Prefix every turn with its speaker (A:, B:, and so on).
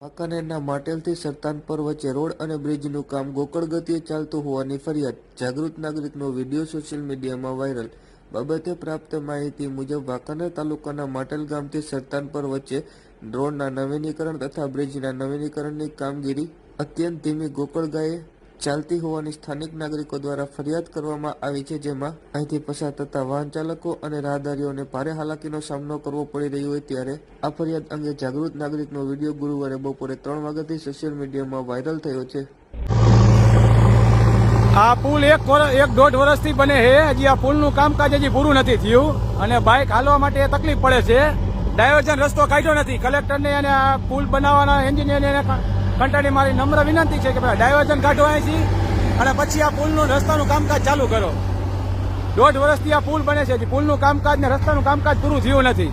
A: વાંકાનેરના માટેલથી સરતાનપર વચ્ચે રોડ અને બ્રિજનું કામ ગોકળ ગતિએ ચાલતું હોવાની ફરિયાદ, જાગૃત નાગરિકનો વીડિયો સોશિયલ મીડિયામાં વાયરલ. બાબતે પ્રાપ્ત માહિતી મુજબ વાંકાનેર તાલુકાના માટેલ ગામથી સરતાનપર વચ્ચે રોડના નવીનીકરણ તથા બ્રિજના નવીનીકરણની કામગીરી અત્યંત ધીમી ગોકળ ગાયે ચાલતી હોવાની સ્થાનિક નાગરિકો દ્વારા ફરિયાદ કરવામાં આવી છે, જેમાં અહીંથી પસાર થતા વાહન ચાલકો અને રાહદારીઓને ભારે હાલાકીનો સામનો કરવો પડી રહ્યો હોય ત્યારે આ ફરિયાદ અંગે જાગૃત નાગરિકનો વીડિયો ગુરુવારે બપોરે ત્રણ વાગ્યાથી સોશિયલ મીડિયામાં વાયરલ થયો છે.
B: આ પુલ એક એક દોઢ વર્ષથી બને છે. હજી આ પુલનું કામકાજ હજી પૂરું નથી થયું અને બાઇક હાલવા માટે તકલીફ પડે છે. ડાયવર્ઝન રસ્તો કાઢ્યો નથી. કલેક્ટરને અને આ પુલ બનાવવાના એન્જિનિયરને એને કંટાળી મારી નમ્ર વિનંતી છે કે ભાઈ ડાયવર્ઝન કાઢો અહીંથી અને પછી આ પુલનું રસ્તાનું કામકાજ ચાલુ કરો. દોઢ વર્ષથી આ પુલ બને છે, હજી પુલનું કામકાજ ને રસ્તાનું કામકાજ પૂરું થયું નથી.